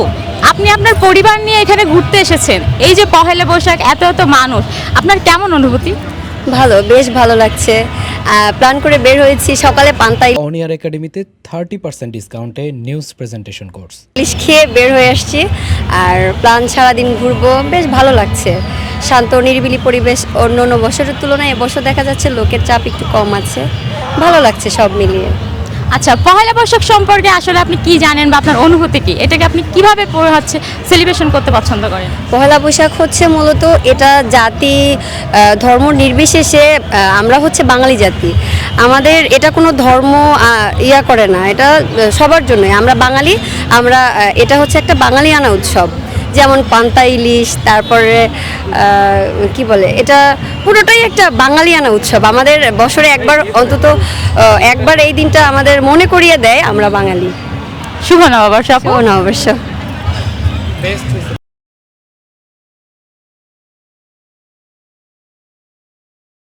আপু আপনি আপনার পরিবার নিয়ে এখানে ঘুরতে এসেছেন। এই যে পহেলা বৈশাখ এত এত মানুষ আপনার কেমন অনুভূতি? ভালো বেশ ভালো লাগছে। প্ল্যান করে বের হয়েছি সকালে পান্তাই। অনিয়ার একাডেমিতে থার্টি পার্সেন্ট ডিসকাউন্টে নিউজ প্রেজেন্টেশন কোর্স ইলিশ খেয়ে বের হয়ে আসছি আর প্ল্যান সারাদিন ঘুরবো বেশ ভালো লাগছে। শান্ত নিরিবিলি পরিবেশ অন্য অন্য বছরের তুলনায় এবছর দেখা যাচ্ছে লোকের চাপ একটু কম আছে। ভালো লাগছে সব মিলিয়ে। আচ্ছা পহেলা বৈশাখ সম্পর্কে আসলে আপনি কি জানেন বা আপনার অনুভূতি কি? এটাকে আপনি কীভাবে হচ্ছে সেলিব্রেশন করতে পছন্দ করেন? পহেলা বৈশাখ হচ্ছে মূলত এটা জাতি ধর্ম নির্বিশেষে আমরা হচ্ছে বাঙালি জাতি। আমাদের এটা কোনো ধর্ম ইয়া করে না, এটা সবার জন্যই। আমরা বাঙালি, আমরা এটা হচ্ছে একটা বাঙালিয়ানা উৎসব। যেমন পান্তা ইলিশ তারপরে আহ, কি বলে এটা পুরোটাই একটা বাঙালিয়ানা উৎসব। আমাদের বছরে একবার অন্তত একবার এই দিনটা আমাদের মনে করিয়ে দেয় আমরা বাঙালি। শুভ নববর্ষ শুভ ও না অবশ্য